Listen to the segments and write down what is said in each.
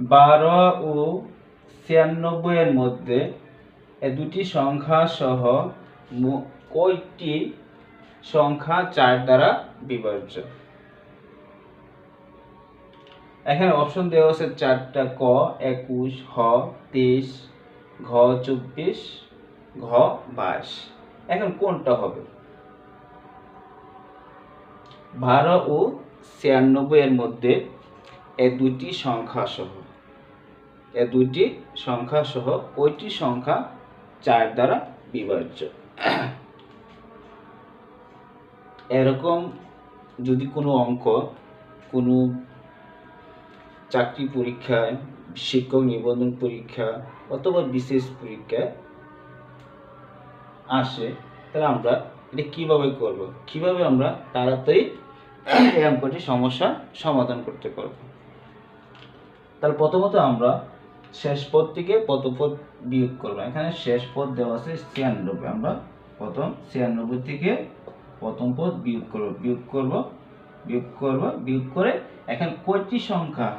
বারো ও ছিয়ানব্বই এর মধ্যে এ দুটি সংখ্যা সহ কয়টি সংখ্যা চার দ্বারা বিভাজ্য? এখানে অপশন দেওয়া আছে চারটা ক, একুশ, হ, তেইশ, ঘ, চব্বিশ, ঘ, বাইশ। এখন কোনটা হবে? বারো ও ছিয়ানব্বই এর মধ্যে এ দুটি সংখ্যা সহ। এ দুটি সংখ্যা সহ কয়টি সংখ্যা চার দ্বারা বিভাজ্য? এরকম যদি কোনো অঙ্ক কোনো চাকরি পরীক্ষায়, শিক্ষক নিবন্ধন পরীক্ষা অথবা বিশেষ পরীক্ষায় আসে, তাহলে আমরা এটা কীভাবে করব? কীভাবে আমরা তাড়াতাড়ি এই অঙ্কটি সমস্যার সমাধান করতে পারব? তাহলে প্রথমত আমরা শেষ পদ থেকে প্রথম পদ বিয়োগ করব। এখানে শেষ পদ দেওয়া আছে ছিয়ানব্বই। আমরা প্রথম ছিয়ানব্বই থেকে প্রথম পদ বিয়োগ করব বিয়োগ করব বিয়োগ করব, বিয়োগ করে এখন কয়টি সংখ্যা?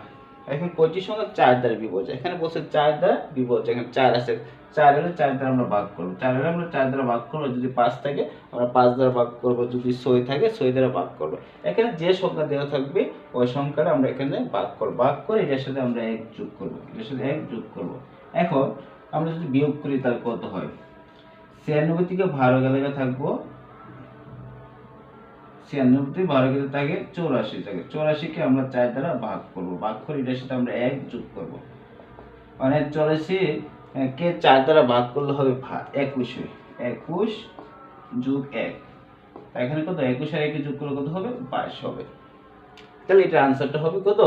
এখন পঁচিশ সংখ্যা চার দ্বারা বিভাজ্য এখানে বলছে চার দ্বারা বিভাজ্য এখানে চার আছে। চার হলে চার দ্বারা আমরা ভাগ করব। চার হলে আমরা চার দ্বারা ভাগ করব, যদি পাঁচ থাকে, আমরা পাঁচ দ্বারা ভাগ করব। যদি ছয় থাকে, ছয় দ্বারা ভাগ করব। এখানে যে সংখ্যা দেওয়া থাকবে, ওই সংখ্যাটা আমরা এখানে ভাগ করব। ভাগ করে এটার সাথে আমরা এক যোগ করব। এটার সাথে এক যোগ করব। এখন আমরা যদি বিয়োগ করি, তাহলে কত হয়? ছিয়ানব্বই থেকে বারো গেলে থাকব ছিয়ানব্বই, বারো গেলে থাকে চৌরাশি থাকে চৌরাশিকে আমরা চার দ্বারা ভাগ করব। ভাগ করে এটার সাথে আমরা এক যোগ করব। মানে চৌরাশি কে চার দ্বারা ভাগ করলে হবে একুশ। একুশ যোগ এক। এখানে কত? একুশ আর একে যোগ করলে কত হবে? বাইশ হবে। তাহলে এটা আনসারটা হবে কত?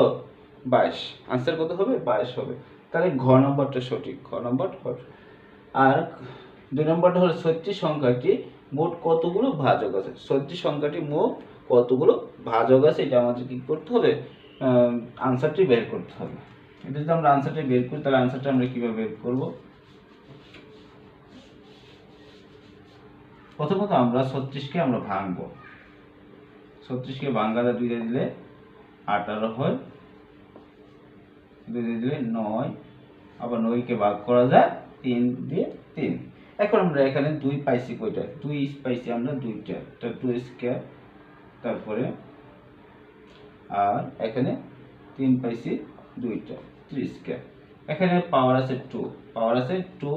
বাইশ। আনসার কত হবে? বাইশ হবে। তাহলে ঘ নম্বরটা সঠিক, ঘ নম্বর আর দুই নম্বরটা হলো সত্যি সংখ্যাটি মোট কতগুলো ভাজক আছে? সত্যি সংখ্যাটি মোট কতগুলো ভাজক আছে? এটা আমাদের কি করতে হবে? আনসারটি বের করতে হবে। এটা যদি আমরা আনসারটা বের করি, তাহলে আনসারটা আমরা কীভাবে বের করব? প্রথমত আমরা ছত্রিশকে আমরা ভাঙবো। ছত্রিশকে ভাঙ্গালে দুইটা দিলে আঠারো হয়। দুইটা দিলে নয়। আবার নয়কে ভাগ করা যায় তিন দিয়ে তিন। এখন আমরা এখানে দুই পাইছি কয়টা? দুই পাইছি আমরা দুইটা। তো টু স্কোয়ার তারপরে আর এখানে তিন পাইছি দুইটা থ্রি স্কোয়ার এখানে পাওয়ার আছে টু পাওয়ার আছে টু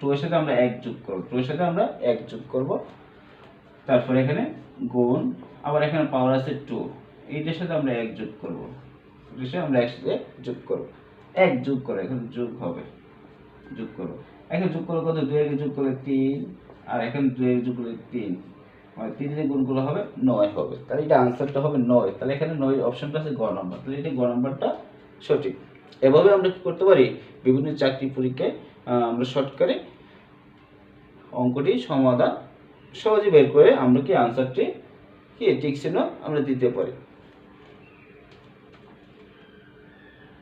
টু এর সাথে আমরা এক যোগ করব। টু এর সাথে আমরা এক যোগ করব। তারপরে এখানে গুণ, আবার এখানে পাওয়ার আছে টু এইটার সাথে আমরা এক যোগ করব। এটার সাথে আমরা একসাথে যোগ করব। এক যোগ করে, এখন যোগ হবে। যোগ করব এখানে যোগ করলে কত? দুই একে যোগ করলে তিন। আর এখানে দুই একে যোগ করলে তিন। মানে তিন দিয়ে গুণ করলে হবে নয় হবে। তাহলে এটা আনসারটা হবে নয়। তাহলে এখানে নয় অপশনটা আছে গ নম্বর তাহলে এটা গ নম্বরটা সঠিক। এভাবে আমরা কি করতে পারি? বিভিন্ন চাকরি পরীক্ষায় আমরা শর্টকারে অঙ্কটি সমাধান সহজে বের করে আমরা কি আনসারটি কি? ঠিক চিহ্ন আমরা দিতে পারি।